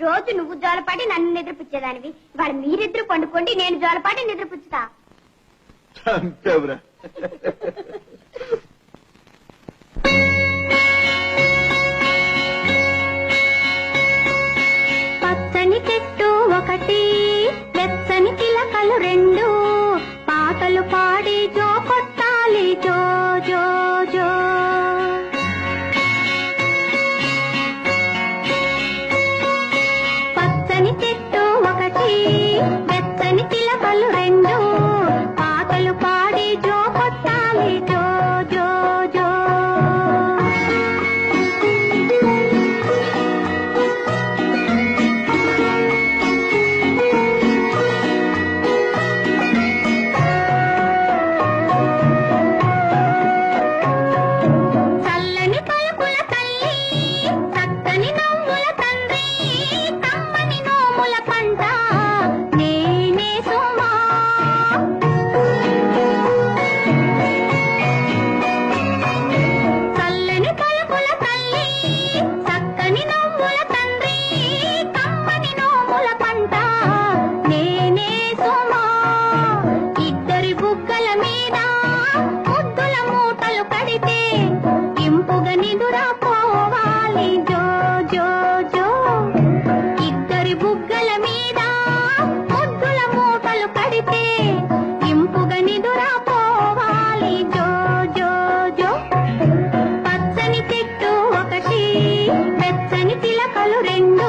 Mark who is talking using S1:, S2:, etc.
S1: రోజు నువ్వు జోలపాటి నన్ను నిద్రపుచ్చేదానివి. వాళ్ళు మీరిద్దరు పండుకోండి నేను జోలపాటి నిద్రపుచ్చుతా. పచ్చని చెట్టు ఒకటి పెచ్చని కిలకలు రెండు పాటలు పాడి oh పచ్చని తిలకలు రెండు.